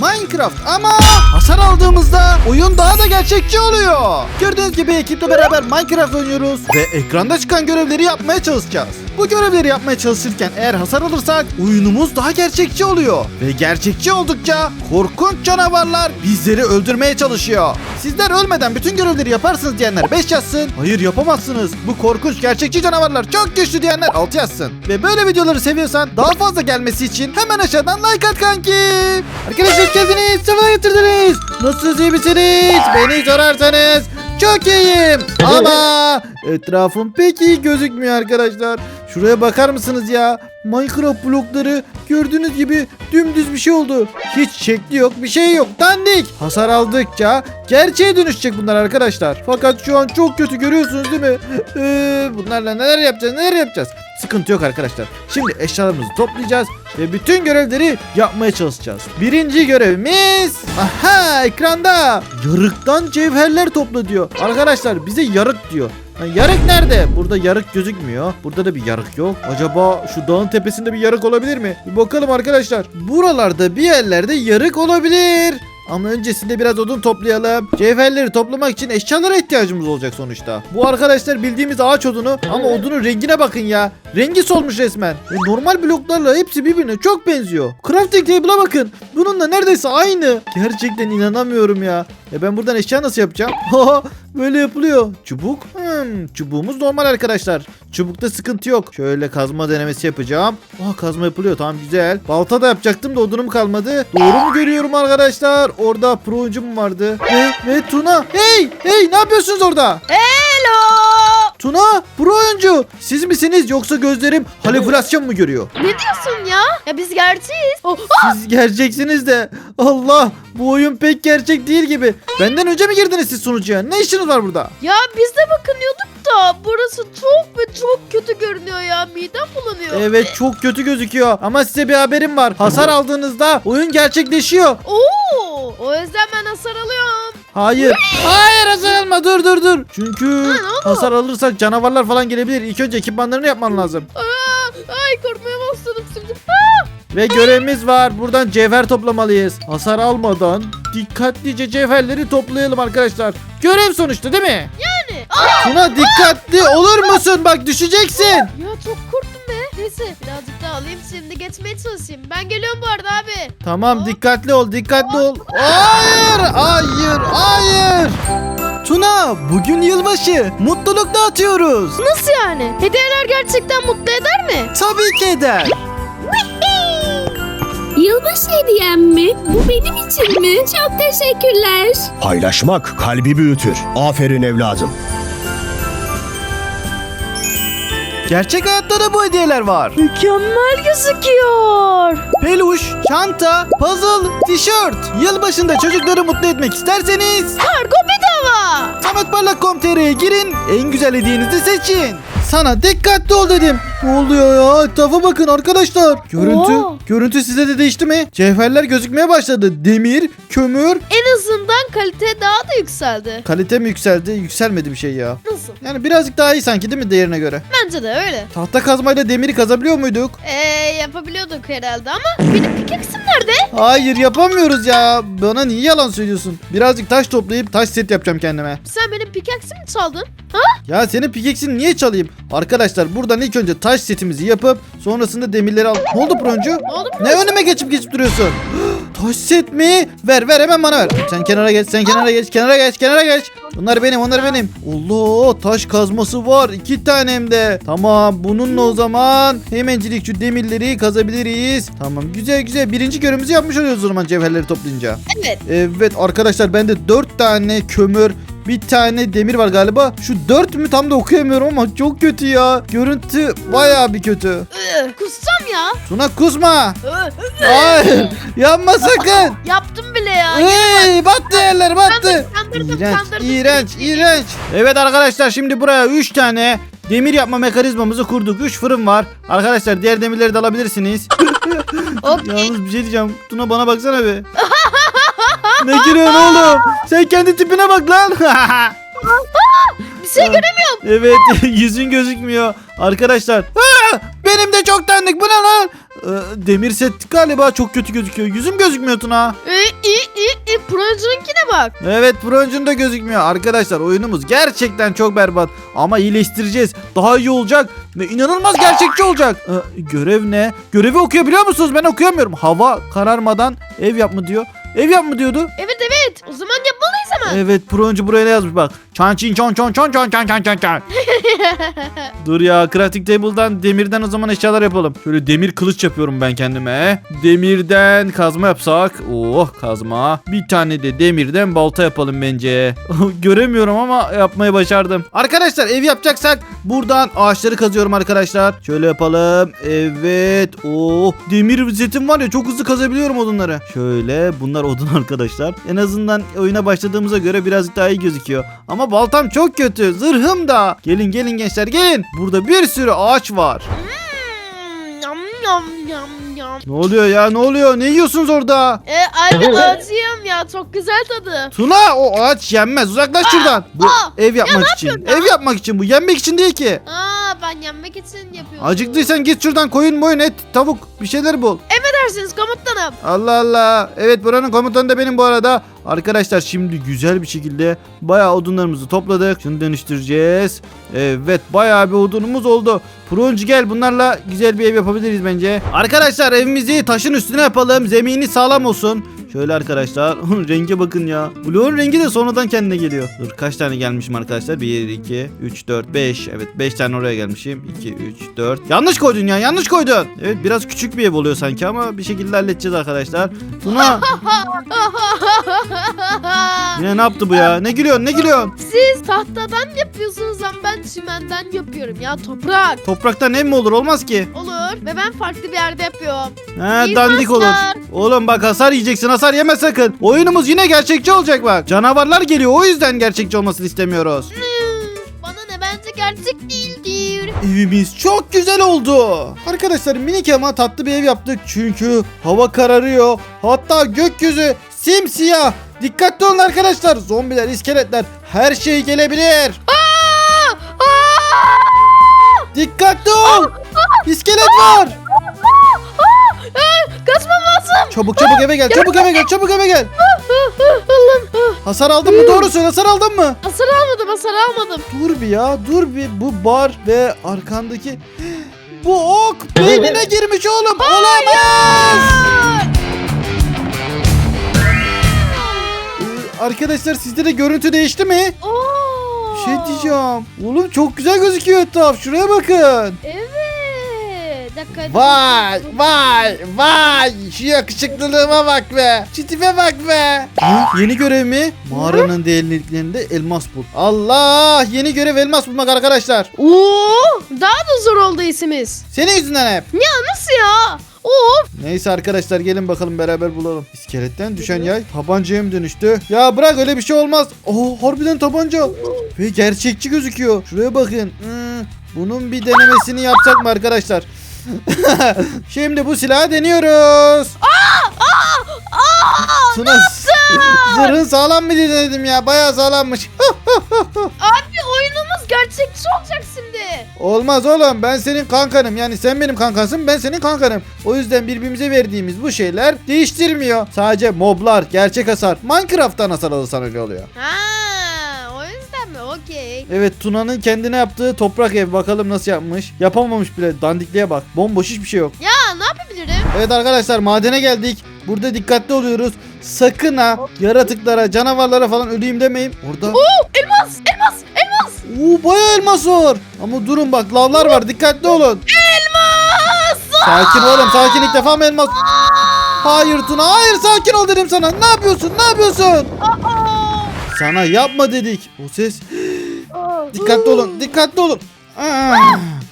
Minecraft ama hasar aldığımızda oyun daha da gerçekçi oluyor. Gördüğünüz gibi ekiple beraber Minecraft oynuyoruz ve ekranda çıkan görevleri yapmaya çalışacağız. Bu görevleri yapmaya çalışırken eğer hasar alırsak oyunumuz daha gerçekçi oluyor. Ve gerçekçi oldukça korkunç canavarlar bizleri öldürmeye çalışıyor. Sizler ölmeden bütün görevleri yaparsınız diyenler 5 yazsın. Hayır yapamazsınız. Bu korkunç gerçekçi canavarlar çok güçlü diyenler 6 yazsın. Ve böyle videoları seviyorsan daha fazla gelmesi için hemen aşağıdan like at kanki. Arkadaşlar geldiniz. Sefa getirdiniz. Nasılsınız iyi misiniz? Beni sorarsanız çok iyiyim. Ama etrafım pek iyi gözükmüyor arkadaşlar. Şuraya bakar mısınız ya? Minecraft blokları gördüğünüz gibi dümdüz bir şey oldu. Hiç şekli yok, bir şey yok. Dandik. Hasar aldıkça gerçeğe dönüşecek bunlar arkadaşlar. Fakat şu an çok kötü görüyorsunuz değil mi? Ee, bunlarla neler yapacağız, neler yapacağız? Sıkıntı yok arkadaşlar. Şimdi eşyalarımızı toplayacağız ve bütün görevleri yapmaya çalışacağız. Birinci görevimiz... Aha ekranda. Yarıktan cevherler topla diyor. Arkadaşlar bize yarık diyor. Ha, yarık nerede? Burada yarık gözükmüyor. Burada da bir yarık yok. Acaba şu dağın tepesinde bir yarık olabilir mi? Bir bakalım arkadaşlar. Buralarda bir yerlerde yarık olabilir. Ama öncesinde biraz odun toplayalım. Cevherleri toplamak için eşyalara ihtiyacımız olacak sonuçta. Bu arkadaşlar bildiğimiz ağaç odunu ama odunun rengine bakın ya. Rengi solmuş resmen. Ve normal bloklarla hepsi birbirine çok benziyor. Crafting table'a bakın. Bununla neredeyse aynı. Gerçekten inanamıyorum ya. Ya ben buradan eşya nasıl yapacağım? Böyle yapılıyor. Çubuk? Hmm, çubuğumuz normal arkadaşlar. Çubukta sıkıntı yok. Şöyle kazma denemesi yapacağım. Aa kazma yapılıyor tamam güzel. Balta da yapacaktım da odunum kalmadı. Doğru mu görüyorum arkadaşlar? Orada pro oyuncum vardı. Ve, ve Tuna. Hey hey ne yapıyorsunuz orada? Hello. Tuna pro oyuncu. Siz misiniz yoksa gözlerim halüsinasyon mu görüyor? Ne diyorsun ya? Ya biz gerçeğiz. Oh, Siz gerçeksiniz de. Allah bu oyun pek gerçek değil gibi. Benden önce mi girdiniz siz sunucuya? Ne işiniz var burada? ya biz de bakınıyorduk da burası çok ve çok kötü görünüyor ya. Midem bulanıyor. Evet çok kötü gözüküyor. Ama size bir haberim var. Hasar aldığınızda oyun gerçekleşiyor. Oo, o yüzden ben hasar alıyorum. Hayır. Hayır hasar alma dur dur dur. Çünkü ne oldu? hasar alırsak canavarlar falan gelebilir. İlk önce ekipmanlarını yapman lazım. Aa, ay korkmaya başladım şimdi. Ve görevimiz var. Buradan cevher toplamalıyız. Hasar almadan dikkatlice cevherleri toplayalım arkadaşlar. Görev sonuçta değil mi? Yani. Tuna dikkatli olur musun? Bak düşeceksin. Ya çok korktum be. Neyse birazcık daha alayım şimdi geçmeye çalışayım. Ben geliyorum bu arada abi. Tamam dikkatli ol dikkatli ol. Hayır hayır hayır. Tuna bugün yılbaşı. Mutluluk dağıtıyoruz. Nasıl yani? Hediyeler gerçekten mutlu eder mi? Tabii ki eder. Yılbaşı hediyem mi? Bu benim için mi? Çok teşekkürler. Paylaşmak kalbi büyütür. Aferin evladım. Gerçek hayatta da bu hediyeler var. Mükemmel gözüküyor. Peluş, çanta, puzzle, tişört. Yılbaşında çocukları mutlu etmek isterseniz Kargo bedava. sametparlak.com.tr'ye girin. En güzel hediyenizi seçin. Sana dikkatli ol dedim. Ne oluyor ya? Etrafa bakın arkadaşlar. Görüntü, Oo. görüntü size de değişti mi? Cevherler gözükmeye başladı. Demir, kömür. En azından kalite daha da yükseldi. Kalite mi yükseldi? Yükselmedi bir şey ya. Nasıl? Yani birazcık daha iyi sanki değil mi değerine göre? Bence de öyle. Tahta kazmayla demiri kazabiliyor muyduk? Eee yapabiliyorduk herhalde ama benim pickaxe'im nerede? Hayır yapamıyoruz ya. Bana niye yalan söylüyorsun? Birazcık taş toplayıp taş set yapacağım kendime. Sen benim pickaxe'imi mi çaldın? Ya senin pikeksini niye çalayım? Arkadaşlar buradan ilk önce taş setimizi yapıp sonrasında demirleri al. Ne oldu Proncu? Ne oldu Ne önüme geçip geçip duruyorsun? Taş set mi? Ver ver hemen bana ver. Sen kenara geç sen kenara geç kenara geç kenara geç. Bunlar benim onlar benim. Allah taş kazması var iki tane hem de. Tamam bununla o zaman hemencilik şu demirleri kazabiliriz. Tamam güzel güzel birinci görevimizi yapmış oluyoruz o zaman cevherleri toplayınca. Evet. Evet arkadaşlar bende 4 tane kömür bir tane demir var galiba. Şu 4 mü tam da okuyamıyorum ama çok kötü ya. Görüntü bayağı bir kötü. Iı, kusacağım ya. Tuna kusma. Iı, Hayır yanma sakın. yaptım bile ya. Hey battı yerler battı. Kandırdım, İğrenç kandırdım. iğrenç iğrenç. Evet arkadaşlar şimdi buraya 3 tane demir yapma mekanizmamızı kurduk. 3 fırın var. Arkadaşlar diğer demirleri de alabilirsiniz. Okey. Yalnız bir şey diyeceğim. Tuna bana baksana bir. ne gülüyorsun oğlum? Sen kendi tipine bak lan. Bir şey göremiyorum. evet yüzün gözükmüyor. Arkadaşlar. Aa, benim de çok dandik. Bu ne lan? Ee, demir set galiba çok kötü gözüküyor. Yüzüm gözükmüyor Tuna. E, iyi iyi iyi. Procunkine bak. Evet Bronz'un da gözükmüyor. Arkadaşlar oyunumuz gerçekten çok berbat. Ama iyileştireceğiz. Daha iyi olacak. Ve inanılmaz gerçekçi olacak. Ee, görev ne? Görevi okuyabiliyor musunuz? Ben okuyamıyorum. Hava kararmadan ev yap mı diyor. Ev yap mı diyordu? Evet evet. O zaman yapmalıyız hemen. Evet Bronz buraya ne yazmış bak. Çan çin çon çon çon çon çon çon çon çon. Dur ya crafting table'dan demirden o zaman eşyalar yapalım. Şöyle demir kılıç yapıyorum ben kendime. Demirden kazma yapsak. Oh kazma. Bir tane de demirden balta yapalım bence. Göremiyorum ama yapmayı başardım. Arkadaşlar ev yapacaksak buradan ağaçları kazıyorum arkadaşlar. Şöyle yapalım. Evet. Oh demir setim var ya çok hızlı kazabiliyorum odunları. Şöyle bunlar odun arkadaşlar. En azından oyuna başladığımıza göre birazcık daha iyi gözüküyor. Ama baltam çok kötü. Zırhım da. Gelin gelin gençler gelin. Burada bir sürü ağaç var. Hmm, Yam yam yam yam. Ne oluyor ya ne oluyor? Ne yiyorsunuz orada? E, abi acıyım ya. Çok güzel tadı. Tuna o ağaç yenmez. Uzaklaş şuradan. Bu aa. ev yapmak için. yapıyorsun Ev yapmak için bu. Yenmek için değil ki. Aa ben yenmek için yapıyorum. Acıktıysan git şuradan koyun boyun et tavuk bir şeyler bul. Emredersiniz komutanım. Allah Allah. Evet buranın komutanı da benim bu arada. Arkadaşlar şimdi güzel bir şekilde bayağı odunlarımızı topladık. Şunu dönüştüreceğiz. Evet bayağı bir odunumuz oldu. Prunç gel bunlarla güzel bir ev yapabiliriz bence. Arkadaşlar evimizi taşın üstüne yapalım. Zemini sağlam olsun. Şöyle arkadaşlar. Renge bakın ya. Bloğun rengi de sonradan kendine geliyor. Dur kaç tane gelmişim arkadaşlar? 1, 2, 3, 4, 5. Evet 5 tane oraya gelmişim. 2, 3, 4. Yanlış koydun ya yanlış koydun. Evet biraz küçük bir ev oluyor sanki ama bir şekilde halledeceğiz arkadaşlar. Tuna yine ne yaptı bu ya? Ne gülüyorsun ne gülüyorsun? Siz tahtadan yapıyorsunuz ama ben çimenden yapıyorum ya toprak. Topraktan ev mi olur olmaz ki. Olur ve ben farklı bir yerde yapıyorum. He İyi dandik olur. Oğlum bak hasar yiyeceksin hasar yeme sakın. Oyunumuz yine gerçekçi olacak bak. Canavarlar geliyor o yüzden gerçekçi olmasını istemiyoruz. Hmm, Bana ne bence gerçek değildir. Evimiz çok güzel oldu. Arkadaşlar minik ama tatlı bir ev yaptık. Çünkü hava kararıyor. Hatta gökyüzü simsiyah. Dikkatli olun arkadaşlar. Zombiler, iskeletler her şey gelebilir. Aa! Aa! Dikkatli ol. İskelet var. Kaçmam lazım. Çabuk çabuk eve gel. Çabuk eve gel. Çabuk eve gel. Allah'ım. Hasar aldın mı? Doğru söyle. Hasar aldın mı? Hasar almadım hasar almadım. Dur bir ya. Dur bir. Bu bar ve arkandaki bu ok beynine girmiş oğlum. Olamaz. Ee, arkadaşlar sizde de görüntü değişti mi? Oo. Bir şey diyeceğim. Oğlum çok güzel gözüküyor etraf. Şuraya bakın. Evet. Dakika. Vay vay vay. Şu yakışıklılığıma bak be. Şu tipe bak be. Hı, yeni görev mi? Mağaranın derinliklerinde elmas bul. Allah yeni görev elmas bulmak arkadaşlar. Oo, daha da zor oldu isimiz. Senin yüzünden hep. Ya nasıl ya? Of. Neyse arkadaşlar gelin bakalım beraber bulalım. İskeletten düşen yay tabancaya mı dönüştü? Ya bırak öyle bir şey olmaz. Oo harbiden tabanca. Ve gerçekçi gözüküyor. Şuraya bakın. Hmm, bunun bir denemesini yapsak mı arkadaşlar? Şimdi bu silahı deniyoruz. Tuna zırhın sağlam mı diye denedim ya. Bayağı sağlammış. Abi oyunumuz gerçekçi olacak şimdi. Olmaz oğlum ben senin kankanım yani sen benim kankansın ben senin kankanım. O yüzden birbirimize verdiğimiz bu şeyler değiştirmiyor. Sadece moblar gerçek hasar Minecraft'tan hasar alırsan öyle oluyor. Ha? Okey. Evet Tuna'nın kendine yaptığı toprak ev bakalım nasıl yapmış. Yapamamış bile dandikliğe bak bomboş hiçbir şey yok. Ya ne yapabilirim? Evet arkadaşlar madene geldik. Burada dikkatli oluyoruz. Sakın ha yaratıklara canavarlara falan öleyim demeyin. Orada Oo, elmas, elmas, elmas. Oo bayağı elmas var. Ama durun bak lavlar var dikkatli olun. Elmas. Sakin oğlum sakin ilk defa mı elmas? Hayır Tuna hayır sakin ol dedim sana. Ne yapıyorsun ne yapıyorsun? Sana yapma dedik. O ses. Dikkatli olun dikkatli olun. Aa,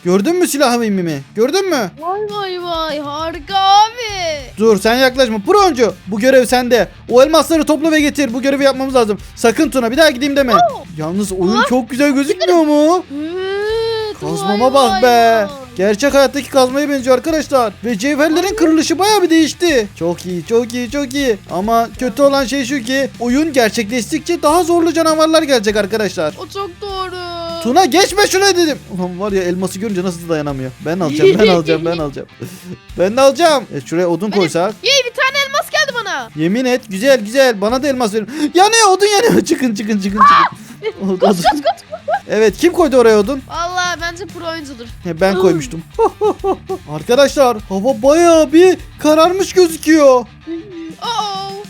gördün mü silahımı mimi? Gördün mü? Vay vay vay harika abi. Dur sen yaklaşma. Proncu bu görev sende. O elmasları topla ve getir. Bu görevi yapmamız lazım. Sakın Tuna bir daha gideyim deme. Yalnız oyun çok güzel gözükmüyor mu? Evet, Kazmama vay bak vay be. vay. Gerçek hayattaki kazmaya benziyor arkadaşlar. Ve cevherlerin kırılışı bayağı bir değişti. Çok iyi, çok iyi, çok iyi. Ama kötü olan şey şu ki oyun gerçekleştikçe daha zorlu canavarlar gelecek arkadaşlar. O çok doğru. Tuna geçme şuraya dedim. Ulan var ya elması görünce nasıl dayanamıyor. Ben alacağım ben alacağım ben alacağım. ben de alacağım. E şuraya odun koysak. Yey bir tane elmas geldi bana. Yemin et güzel güzel bana da elmas verin. Yanıyor odun yanıyor. Çıkın çıkın çıkın çıkın. Od- odun. Evet kim koydu oraya odun? Vallahi bence pro oyuncudur. He, Ben koymuştum. Arkadaşlar hava bayağı bir kararmış gözüküyor.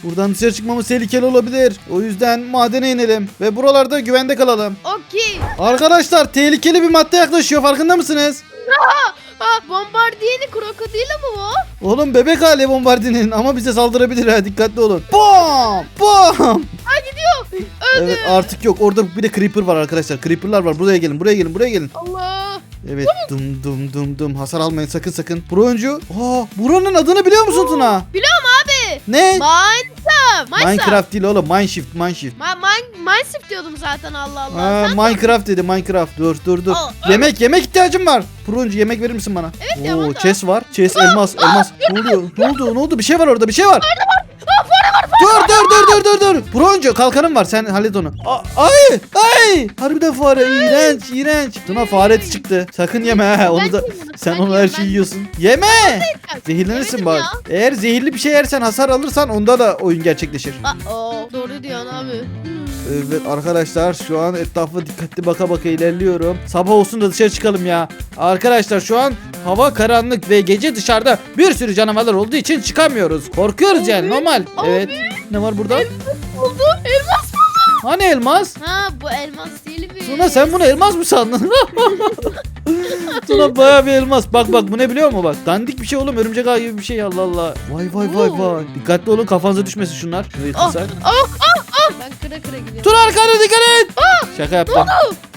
Buradan dışarı çıkmamız tehlikeli olabilir. O yüzden madene inelim ve buralarda güvende kalalım. Okey. Arkadaşlar tehlikeli bir madde yaklaşıyor farkında mısınız? Ha bombardiyeli krokodil mi bu? Oğlum bebek hali bombardinin ama bize saldırabilir ha dikkatli olun. Bom! Bom! Ha gidiyor. Öldü. Evet artık yok orada bir de creeper var arkadaşlar. Creeper'lar var buraya gelin buraya gelin buraya gelin. Allah. Evet dum dum dum dum hasar almayın sakın sakın. Pro oyuncu. Aa buranın adını biliyor musun Tuna? Biliyorum abi. Ne? Minecraft. Minecraft. Değil oğlum Mineshift Mineshift. Ma Mine Minecraft diyordum zaten Allah Allah. Aa, Sen- Minecraft dedi Minecraft. Dur dur dur. Aa, Yemek yemek ihtiyacım var. Pruncu yemek verir misin bana? Evet ya, Oo, bana da. chest var. Chest elmas elmas. Ne oluyor? Ne oldu? Ne oldu? Bir şey var orada. Bir şey var. Dur dur dur dur dur dur. Pruncu kalkanım var. Sen hallet onu. A- ay ay. Harbiden fare. İğrenç iğrenç. Tuna fare eti çıktı. Sakın yeme ha. Onu da sen ben onu her şeyi ben- yiyorsun. Yeme. Zehirlenirsin Yemedim bak. ya. Eğer zehirli bir şey yersen hasar alırsan onda da oyun gerçekleşir. Aa, doğru diyorsun abi. Evet arkadaşlar şu an etrafa dikkatli baka baka ilerliyorum. Sabah olsun da dışarı çıkalım ya. Arkadaşlar şu an hava karanlık ve gece dışarıda bir sürü canavarlar olduğu için çıkamıyoruz. Korkuyoruz yani Abi, normal. abi. Evet. Ne var burada? Oldu. Elmas. Hani elmas? Ha bu elmas değil mi? Tuna sen bunu elmas mı sandın? Tuna baya bir elmas. Bak bak bu ne biliyor musun bak. Dandik bir şey oğlum örümcek ağ gibi bir şey Allah Allah. Vay vay vay Oo. vay. Dikkatli olun kafanıza düşmesin şunlar. Şunu. Ah ah ah. Ben kıra kıra gidiyorum. Tuna arkana dikkat et. Şaka yaptım.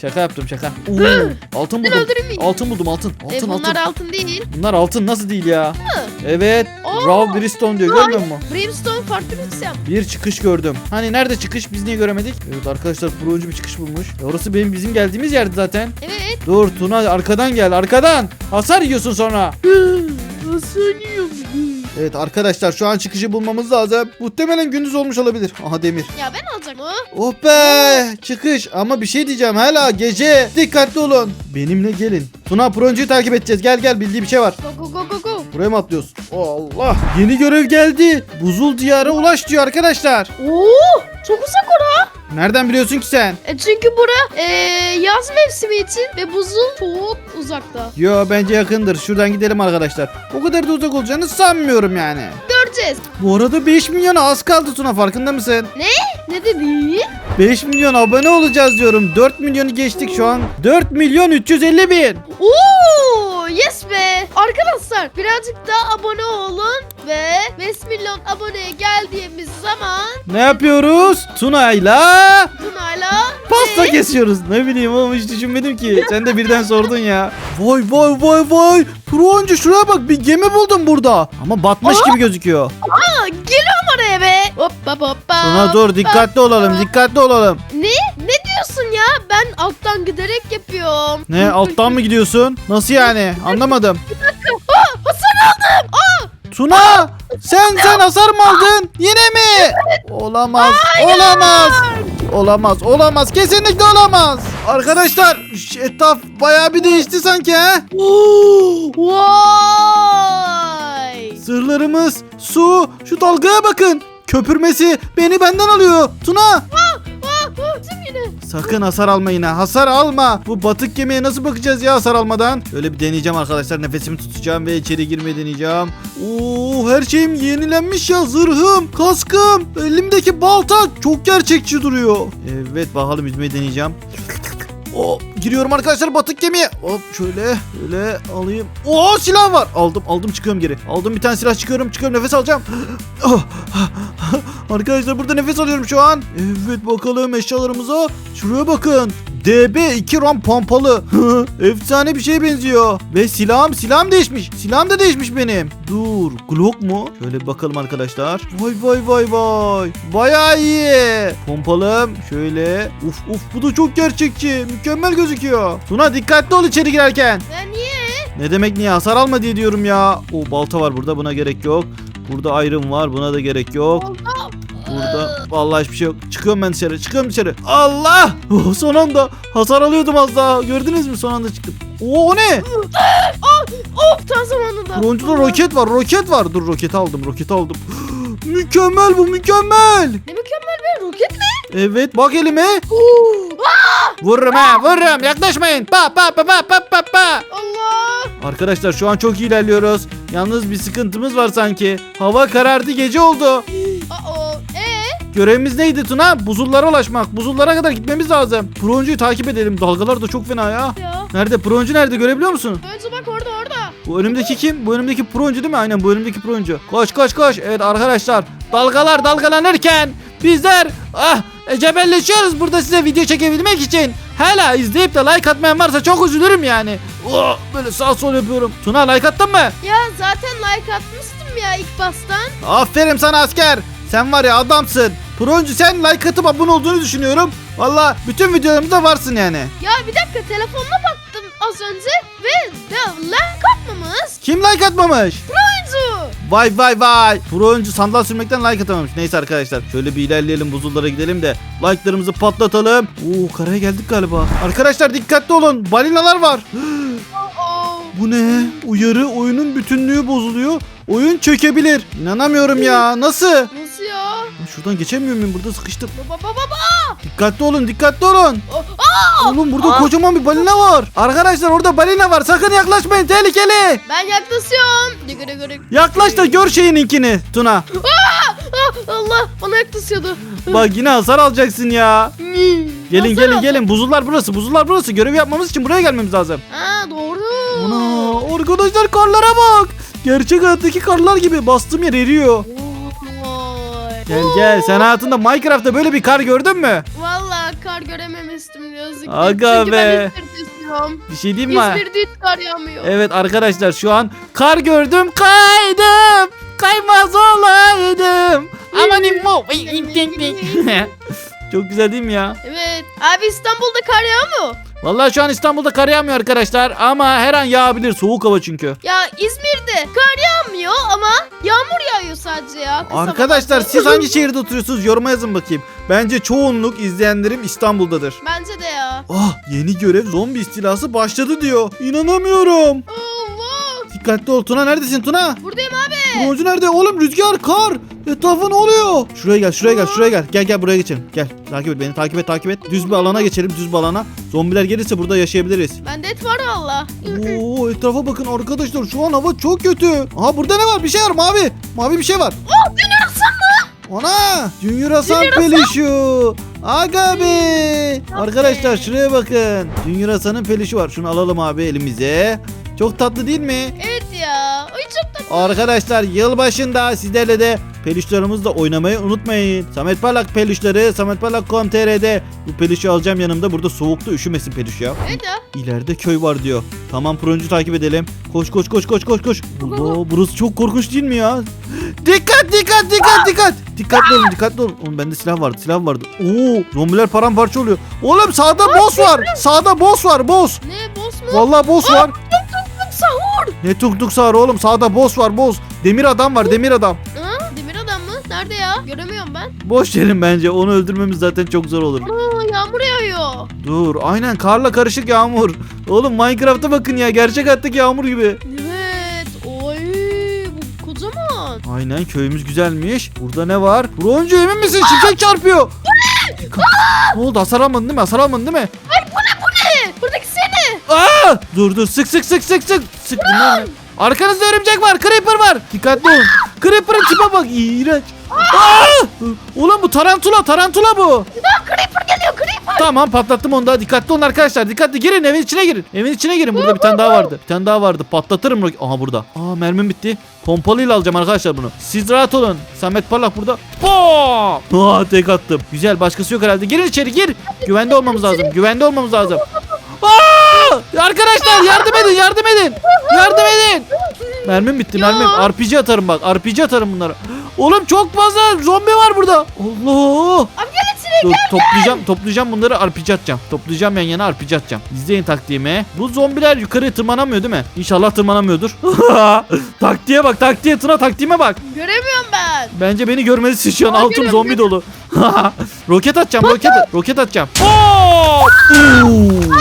Şaka yaptım şaka. Oo, altın buldum. öldüreyim mi? Altın buldum altın. E, Altın bunlar altın. altın değil. Bunlar altın nasıl değil ya? Evet. Oo. Raw Brimstone diyor görmüyor musun? Brimstone farklı bir sistem. Bir çıkış gördüm. Hani nerede çıkış biz niye göremedik? Evet arkadaşlar oyuncu bir çıkış bulmuş. E, orası benim bizim geldiğimiz yerdi zaten. Evet. Dur Tuna arkadan gel arkadan. Hasar yiyorsun sonra. Nasıl yiyorum? Evet arkadaşlar şu an çıkışı bulmamız lazım. Muhtemelen gündüz olmuş olabilir. Aha demir. Ya ben alacağım o. Oh be çıkış ama bir şey diyeceğim hala gece. Dikkatli olun. Benimle gelin. Tuna Proncu'yu takip edeceğiz. Gel gel bildiği bir şey var. Go go go go go. Buraya mı atlıyorsun? Allah. Yeni görev geldi. Buzul diyara ulaş diyor arkadaşlar. Oo, çok uzak ora. Nereden biliyorsun ki sen? E çünkü bura e, yaz mevsimi için ve buzul çok uzakta. Yo bence yakındır. Şuradan gidelim arkadaşlar. O kadar da uzak olacağını sanmıyorum yani. Göreceğiz. Bu arada 5 milyona az kaldı Tuna farkında mısın? Ne dedi? 5 milyon abone olacağız diyorum. 4 milyonu geçtik şu an. 4 milyon 350 bin. Oo, yes be. Arkadaşlar birazcık daha abone olun ve 5 milyon aboneye geldiğimiz zaman Ne yapıyoruz? Tuna'yla Tuna'yla pasta ne? kesiyoruz. Ne bileyim oğlum hiç düşünmedim ki. Sen de birden sordun ya. Vay vay vay vay. Pro oyuncu şuraya bak bir gemi buldum burada. Ama batmış gibi gözüküyor. Aa, geliyorum oraya be. Hoppa hoppa. Tuna dur dikkatli olalım dikkatli olalım. Ne? Ne diyorsun ya? Ben alttan giderek yapıyorum. Ne alttan mı gidiyorsun? Nasıl yani? Anlamadım. Aa, hasar aldım. Tuna sen sen hasar mı aldın? Yine mi? Olamaz. Olamaz. Olamaz. Olamaz. Kesinlikle olamaz. Arkadaşlar etraf bayağı bir değişti sanki ha? Vay. Sırlarımız, su, şu dalgaya bakın. Köpürmesi beni benden alıyor. Tuna Aa, öldüm yine. sakın hasar alma yine. Hasar alma. Bu batık gemiye nasıl bakacağız ya hasar almadan? Şöyle bir deneyeceğim arkadaşlar. Nefesimi tutacağım ve içeri girmeyi deneyeceğim. Oo her şeyim yenilenmiş ya. Zırhım, kaskım, elimdeki balta çok gerçekçi duruyor. Evet bakalım yüzmeyi deneyeceğim. O giriyorum arkadaşlar batık gemiye. Hop şöyle şöyle alayım. Oo silah var. Aldım aldım çıkıyorum geri. Aldım bir tane silah çıkıyorum çıkıyorum nefes alacağım. Arkadaşlar burada nefes alıyorum şu an. Evet bakalım eşyalarımıza. Şuraya bakın. DB2 ram pompalı. Efsane bir şeye benziyor. Ve silahım silahım değişmiş. Silahım da değişmiş benim. Dur Glock mu? Şöyle bir bakalım arkadaşlar. Vay vay vay vay. Bayağı iyi. Pompalım şöyle. Uf uf bu da çok gerçekçi. Mükemmel gözüküyor. Tuna dikkatli ol içeri girerken. Ya niye? Ne demek niye hasar alma diye diyorum ya. O balta var burada buna gerek yok. Burada ayrım var buna da gerek yok. Burada vallahi hiçbir şey yok. Çıkıyorum ben dışarı. Çıkıyorum dışarı. Allah! Oh, son anda hasar alıyordum az daha. Gördünüz mü son anda çıktım. Oo o ne? Of tam zamanında. Bronzda roket var. Roket var. Dur roket aldım. Roket aldım. Mükemmel bu mükemmel. Ne mükemmel bir roket mi? Evet bak elime. Oo, Vururum ha vururum. Yaklaşmayın. Pa pa pa pa pa pa pa. Allah. Arkadaşlar şu an çok ilerliyoruz. Yalnız bir sıkıntımız var sanki. Hava karardı gece oldu. Görevimiz neydi Tuna? Buzullara ulaşmak. Buzullara kadar gitmemiz lazım. Proncu'yu takip edelim. Dalgalar da çok fena ya. Ya. Nerede? Proncu nerede görebiliyor musun? Önce bak orada orada. Bu önümdeki kim? Bu önümdeki Proncu değil mi? Aynen bu önümdeki Proncu. Koş koş koş. Evet arkadaşlar dalgalar dalgalanırken bizler ah e, cebelleşiyoruz burada size video çekebilmek için. Hala izleyip de like atmayan varsa çok üzülürüm yani. Oh, böyle sağ sol yapıyorum. Tuna like attın mı? Ya zaten like atmıştım ya ilk baştan. Aferin sana asker. Sen var ya adamsın. Proncu sen like atıp abone olduğunu düşünüyorum. Valla bütün videolarımızda varsın yani. Ya bir dakika telefonuna baktım az önce ve ya like atmamış. Kim like atmamış? Oyuncu. Vay vay vay. Oyuncu sandal sürmekten like atamamış. Neyse arkadaşlar şöyle bir ilerleyelim buzullara gidelim de like'larımızı patlatalım. Oo karaya geldik galiba. Arkadaşlar dikkatli olun. Balinalar var. Bu ne? Uyarı oyunun bütünlüğü bozuluyor. Oyun çökebilir. İnanamıyorum ya. Nasıl? Şuradan geçemiyor muyum? Burada sıkıştım. Baba baba baba. Dikkatli olun, dikkatli olun. Oğlum burada Aa. kocaman bir balina var. Arkadaşlar orada balina var. Sakın yaklaşmayın. Tehlikeli. Ben yaklaşıyorum. Dıgı dıgı dıgı. Yaklaş da gör şeyininkini Tuna. Ah, Allah bana yaklaşıyordu. Bak yine hasar alacaksın ya. Gelin Nasıl gelin oldu? gelin buzullar burası buzullar burası görev yapmamız için buraya gelmemiz lazım. Ha doğru. Ana arkadaşlar karlara bak. Gerçek hayattaki karlar gibi bastığım yer eriyor. Gel gel sen hayatında Minecraft'ta böyle bir kar gördün mü? Vallahi kar görememiştim yazık. Aga Çünkü be. ben İzmir'de istiyorum. Bir şey diyeyim mi? İzmir'de hiç kar yağmıyor. Evet arkadaşlar şu an kar gördüm kaydım. Kaymaz olaydım. Aman immo. Çok güzel değil mi ya? Evet. Abi İstanbul'da kar yağmıyor. Vallahi şu an İstanbul'da kar yağmıyor arkadaşlar ama her an yağabilir soğuk hava çünkü. Ya İzmir'de kar yağmıyor ama yağmur yağıyor sadece ya. Kısa Arkadaşlar vakit. siz hangi şehirde oturuyorsunuz yoruma yazın bakayım. Bence çoğunluk izleyenlerim İstanbul'dadır. Bence de ya. Ah yeni görev zombi istilası başladı diyor. İnanamıyorum. Allah. Dikkatli ol Tuna neredesin Tuna? Buradayım abi. Broncu nerede? Oğlum rüzgar, kar. Etrafa ne oluyor? Şuraya gel, şuraya gel, şuraya gel. Gel gel buraya geçelim. Gel. Takip et beni, takip et, takip et. Düz bir alana geçelim, düz bir alana. Zombiler gelirse burada yaşayabiliriz. Bende et var valla. Oo etrafa bakın arkadaşlar. Şu an hava çok kötü. Aha burada ne var? Bir şey var mavi. Mavi bir şey var. Oh Junior Hasan mı? Ana! Junior Hasan peluşu. Aga be. Arkadaşlar şuraya bakın. Junior Hasan'ın peluşu var. Şunu alalım abi elimize. Çok tatlı değil mi? Evet ya. Ay çok. Arkadaşlar yılbaşında sizlerle de peluşlarımızla oynamayı unutmayın. Samet Parlak peluşları sametparlak.com.tr'de bu peluşu alacağım yanımda. Burada soğukta üşümesin peluş ya. Ya. İleride köy var diyor. Tamam proncu takip edelim. Koş koş koş koş koş koş. Allah burası çok korkunç değil mi ya? Dikkat dikkat dikkat dikkat. Dikkatli olun dikkatli olun. Oğlum bende silah vardı silah vardı. Oo zombiler paramparça oluyor. Oğlum sağda boss var. Sağda boss var boss. Ne boss mu? Vallahi boss var. Ne tuk tuk sağır oğlum sağda boss var boss. Demir adam var demir adam. Ha? Demir adam mı? Nerede ya? Göremiyorum ben. Boş yerin bence onu öldürmemiz zaten çok zor olur. Aa yağmur yağıyor. Dur aynen karla karışık yağmur. Oğlum Minecraft'a bakın ya gerçek hayattaki yağmur gibi. Evet. Oy bu kocaman. Aynen köyümüz güzelmiş. Burada ne var? Broncu emin misin? Şimşek çarpıyor. ne oldu? Hasar almadın değil mi? Hasar almadın değil mi? Aa! Dur dur sık sık sık sık sık. Sık bunlar ne? Arkanızda örümcek var. Creeper var. Dikkatli olun. Creeper'ın tipe bak. İğrenç. Aa! Ulan bu tarantula tarantula bu. Ya creeper geliyor creeper. Tamam patlattım onu da. Dikkatli olun arkadaşlar. Dikkatli girin evin içine girin. Evin içine girin. Burada bir tane daha vardı. Bir tane daha vardı. Patlatırım. roket- Aha burada. Aa mermim bitti. Pompalıyla alacağım arkadaşlar bunu. Siz rahat olun. Samet Parlak burada. Bom! Aa tek attım. Güzel başkası yok herhalde. Girin içeri gir. Güvende olmamız lazım. Güvende olmamız lazım. Aa! Arkadaşlar yardım edin yardım edin. Yardım edin. Mermim bitti mermim. RPG atarım bak. RPG atarım bunlara. Oğlum çok fazla zombi var burada. Allah. Abi Dur toplayacağım toplayacağım bunları RPG atacağım. Toplayacağım yan yana RPG atacağım. İzleyin taktiğimi. Bu zombiler yukarı tırmanamıyor değil mi? İnşallah tırmanamıyordur. taktiğe bak taktiğe Tuna taktiğime bak. Göremiyorum ben. Bence beni görmelisin şu an Aa, altım görüyorum, zombi dolu. roket atacağım roket roket atacağım. Oo! Evimi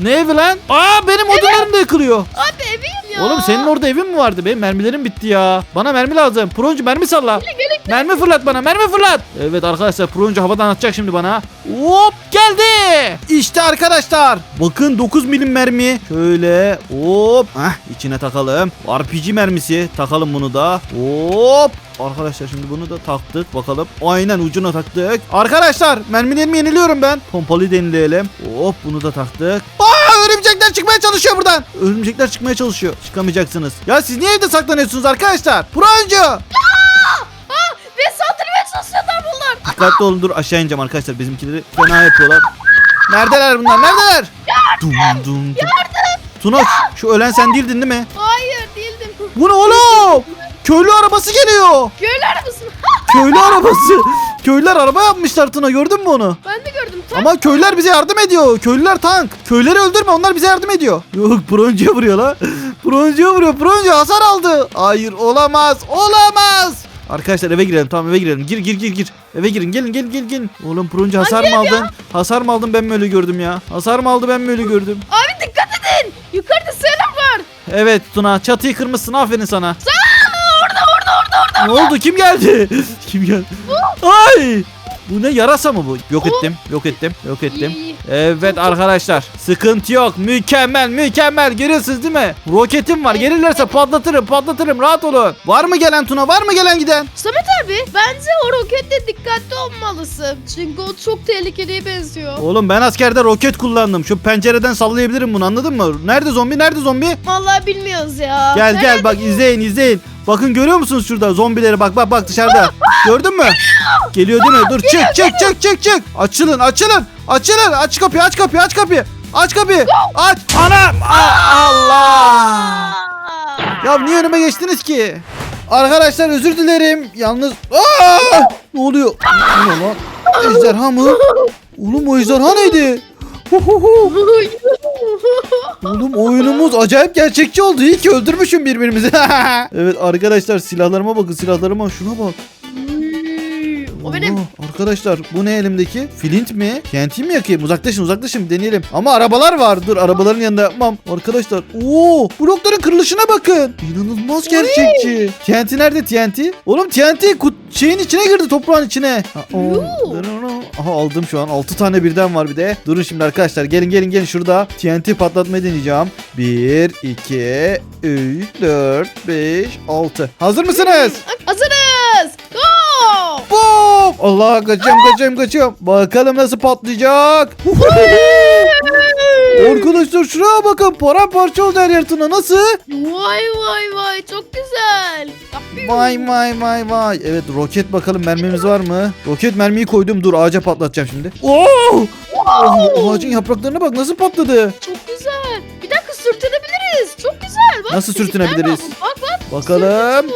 Ne evi lan? Aa benim odunlarım da yıkılıyor. Abi evim ya. Oğlum senin orada evin mi vardı? Benim mermilerim bitti ya. Bana mermi lazım. Proncu mermi salla. Mermi fırlat bana. Mermi fırlat. Evet arkadaşlar Proncu havadan atacak şimdi bana. Hop geldi. İşte arkadaşlar. Bakın 9 milim mermi. Şöyle hop. Hah içine takalım. RPG mermisi. Takalım bunu da. Hop. Arkadaşlar şimdi bunu da taktık bakalım. Aynen ucuna taktık. Arkadaşlar mermilerimi yeniliyorum ben. Pompalı denileyelim. Hop bunu da taktık. Aa örümcekler çıkmaya çalışıyor buradan. Örümcekler çıkmaya çalışıyor. Çıkamayacaksınız. Ya siz niye evde saklanıyorsunuz arkadaşlar? Proncu. Ve saldırmaya çalışıyorlar bunlar. Dikkatli olun dur aşağı ineceğim arkadaşlar. Bizimkileri fena yapıyorlar. Neredeler bunlar? Neredeler? Dum dum dum. Tuna şu ölen sen değildin değil mi? Hayır değildim. Bu ne oğlum? Köylü arabası geliyor. Görler misin? Köylü arabası. Köylüler araba yapmışlar Tuna gördün mü onu? Ben de gördüm. Tam Ama köylüler bize yardım ediyor. Köylüler tank. Köyleri öldürme onlar bize yardım ediyor. Yok Broncu'ya vuruyor la. Broncu'ya vuruyor. Broncu hasar aldı. Hayır olamaz. Olamaz. Arkadaşlar eve girelim tamam eve girelim. Gir gir gir gir. Eve girin gelin gelin gelin gelin. Oğlum Broncu hasar mı aldın? Hasar mı aldın ben mi öyle gördüm ya? Hasar mı aldı ben mi öyle gördüm? Abi dikkat edin. Yukarıda selam var. Evet Tuna çatıyı kırmışsın aferin sana. orada. Ne oldu kim geldi? kim geldi? Ay! Bu ne yarasa mı bu? Yok ettim, yok ettim, yok ettim. İyi. Evet arkadaşlar sıkıntı yok mükemmel mükemmel görüyorsunuz değil mi? Roketim var gelirlerse patlatırım patlatırım rahat olun. Var mı gelen Tuna var mı gelen giden? Samet abi bence o roketle dikkatli olmalısın. Çünkü o çok tehlikeliye benziyor. Oğlum ben askerde roket kullandım şu pencereden sallayabilirim bunu anladın mı? Nerede zombi nerede zombi? Vallahi bilmiyoruz ya. Gel Nerede gel bak izleyin izleyin. Bakın görüyor musunuz şurada zombileri bak bak bak dışarıda. Gördün mü? Geliyor değil mi? Dur çık çık çık çık çık. Açılın açılın. Açılın aç kapıyı aç kapıyı aç kapıyı. Aç kapıyı. Aç. Anam. Allah. Ya niye önüme geçtiniz ki? Arkadaşlar özür dilerim. Yalnız... Aa! Ne oluyor? Ne lan? Ejderha mı? Oğlum o ejderha neydi? Hu hu hu. Oğlum oyunumuz acayip gerçekçi oldu. İyi ki öldürmüşüm birbirimizi. evet arkadaşlar silahlarıma bakın silahlarıma şuna bak. O benim. Allah, arkadaşlar bu ne elimdeki? Flint mi? TNT mi yakayım? Uzaklaşın uzaklaşın deneyelim. Ama arabalar var. Dur arabaların yanında yapmam. Arkadaşlar oo blokların kırılışına bakın. İnanılmaz gerçekçi. TNT nerede TNT? Oğlum TNT kut şeyin içine girdi toprağın içine. Aha aldım şu an. 6 tane birden var bir de. Durun şimdi arkadaşlar. Gelin gelin gelin şurada. TNT patlatmayı deneyeceğim. 1, 2, 3, 4, 5, 6. Hazır mısınız? Hazırız. Bom! Allah kaçıyorum kaçıyorum kaçıyorum. Bakalım nasıl patlayacak. Arkadaşlar şuraya bakın. Paramparça oldu her yer Tuna. Nasıl? Vay vay vay çok güzel. Vay vay vay vay. Evet roket bakalım mermimiz var mı? Roket mermiyi koydum. Dur ağaca patlatacağım şimdi. Oo! Oh, ağacın yapraklarına bak nasıl patladı. Çok güzel. Bir dakika sürtünebiliriz. Nasıl sürtünebiliriz? Bak bak. Bakalım.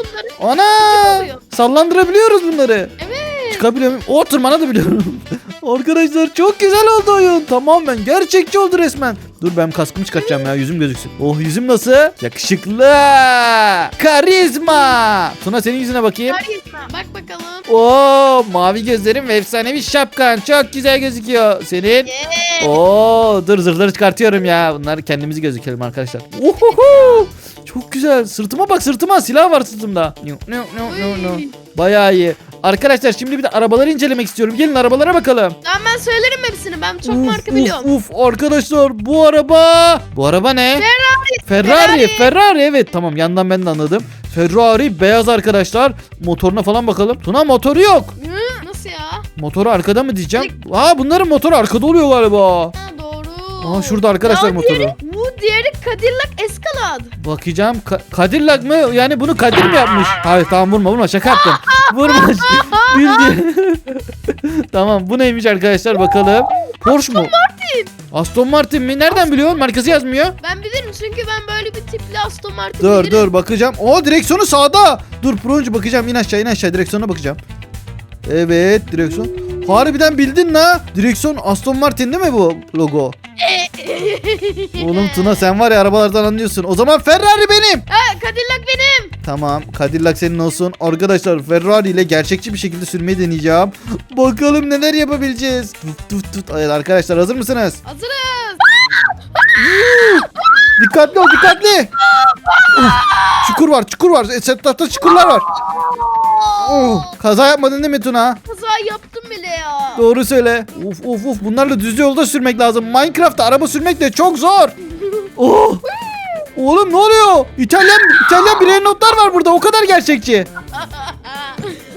Ana! Sallandırabiliyoruz bunları. Evet. Çıkabiliyor muyum? O tırmanabiliyorum. Arkadaşlar çok güzel oldu oyun. Tamamen gerçekçi oldu resmen. Dur ben kaskımı çıkartacağım ya yüzüm gözüksün. Oh yüzüm nasıl? Yakışıklı. Karizma. Tuna senin yüzüne bakayım. Karizma. Bak bakalım. Oo mavi gözlerim ve efsanevi şapkan. Çok güzel gözüküyor. Senin? Yeah. Oo dur zırhları çıkartıyorum ya. Bunlar kendimizi gözükelim arkadaşlar. Uhuhu. Çok güzel. Sırtıma bak sırtıma. Silah var sırtımda. No, no, no, no. Bayağı iyi. Arkadaşlar şimdi bir de arabaları incelemek istiyorum. Gelin arabalara bakalım. Tamam ben söylerim hepsini. Ben çok marka biliyorum. Uf arkadaşlar bu araba. Bu araba ne? Ferrari. Ferrari. Ferrari. evet tamam yandan ben de anladım. Ferrari beyaz arkadaşlar. Motoruna falan bakalım. Tuna motoru yok. Hı, Nasıl ya? Motoru arkada mı diyeceğim? Aa bunların motoru arkada oluyor galiba. Ha doğru. Aa şurada arkadaşlar Ya motoru. Diğeri, diğeri Cadillac Escalade. Bakacağım. Ka- Cadillac mı? Yani bunu Kadir mi yapmış? Hayır tamam vurma vurma şaka yaptım. vurma. Bildi. tamam bu neymiş arkadaşlar bakalım. Porsche mu? Aston Martin mi? Nereden biliyorsun? Markası yazmıyor. Ben bilirim çünkü ben böyle bir tipli Aston Martin Dur bilirim. dur bakacağım. O direksiyonu sağda. Dur Proncu bakacağım. İn aşağı in aşağı direksiyona bakacağım. Evet direksiyon. Harbiden bildin la. Direksiyon Aston Martin değil mi bu logo? Oğlum Tuna sen var ya arabalardan anlıyorsun. O zaman Ferrari benim. Ha, Cadillac benim. Tamam Cadillac senin olsun. Arkadaşlar Ferrari ile gerçekçi bir şekilde sürmeyi deneyeceğim. Bakalım neler yapabileceğiz. Tut tut tut. Evet arkadaşlar hazır mısınız? Hazırız. Dikkatli ol dikkatli. Çukur var çukur var. Etrafta çukurlar var. Oh, kaza yapmadın değil mi Tuna? Kaza yaptım bile ya. Doğru söyle. Uf uf uf bunlarla düz yolda sürmek lazım. Minecraft'ta araba sürmek de çok zor. Oh. Oğlum ne oluyor? İtalyan İtalyan birey notlar var burada. O kadar gerçekçi.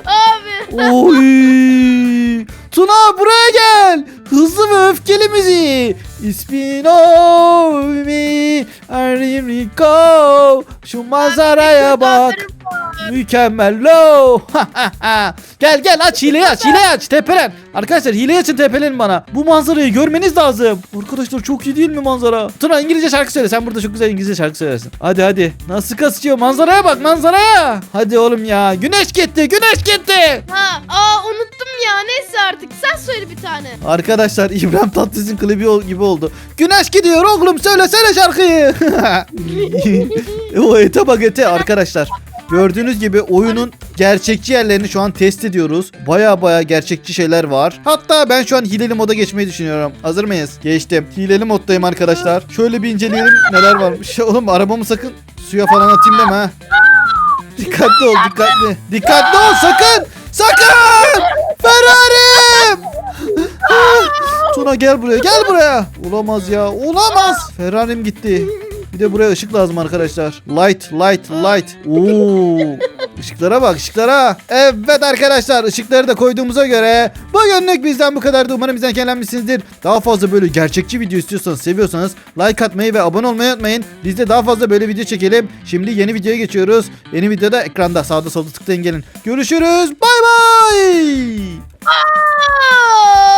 Abi. Oy! Tuna buraya gel. Hızlı ve öfkeli müziği. İsmin o mi Enrico. Şu manzaraya bak. Mükemmel lo. gel gel aç hileyi aç hileyi aç tepelen. Arkadaşlar hileyi açın tepelenin bana. Bu manzarayı görmeniz lazım. Arkadaşlar çok iyi değil mi manzara? Tuna İngilizce şarkı söyle. Sen burada çok güzel İngilizce şarkı söylersin. Hadi hadi. Nasıl kasıyor manzaraya bak manzaraya. Hadi oğlum ya. Güneş gitti güneş gitti. Ha, aa unuttum ya. Neyse artık. Sen söyle bir tane. Arkadaşlar İbrahim Tatlıses'in klibi gibi oldu. Güneş gidiyor oğlum söylesene şarkıyı. o ete bak ete arkadaşlar. Gördüğünüz gibi oyunun gerçekçi yerlerini şu an test ediyoruz. Baya baya gerçekçi şeyler var. Hatta ben şu an hileli moda geçmeyi düşünüyorum. Hazır mıyız? Geçtim. Hileli moddayım arkadaşlar. Şöyle bir inceleyelim neler varmış. Oğlum arabamı sakın suya falan atayım deme ha. Dikkatli ol dikkatli. Dikkatli ol sakın. Sakın. Ferrari'm. Tuna gel buraya gel buraya. Olamaz ya olamaz. Ferrari'm gitti. Bir de buraya ışık lazım arkadaşlar. Light light light. Oo. Işıklara bak ışıklara. Evet arkadaşlar ışıkları da koyduğumuza göre bugünlük bizden bu kadardı. Umarım bizden eğlenmişsinizdir. Daha fazla böyle gerçekçi video istiyorsanız seviyorsanız like atmayı ve abone olmayı unutmayın. Biz de daha fazla böyle video çekelim. Şimdi yeni videoya geçiyoruz. Yeni videoda ekranda sağda solda tıklayın gelin. Görüşürüz. Bay bay.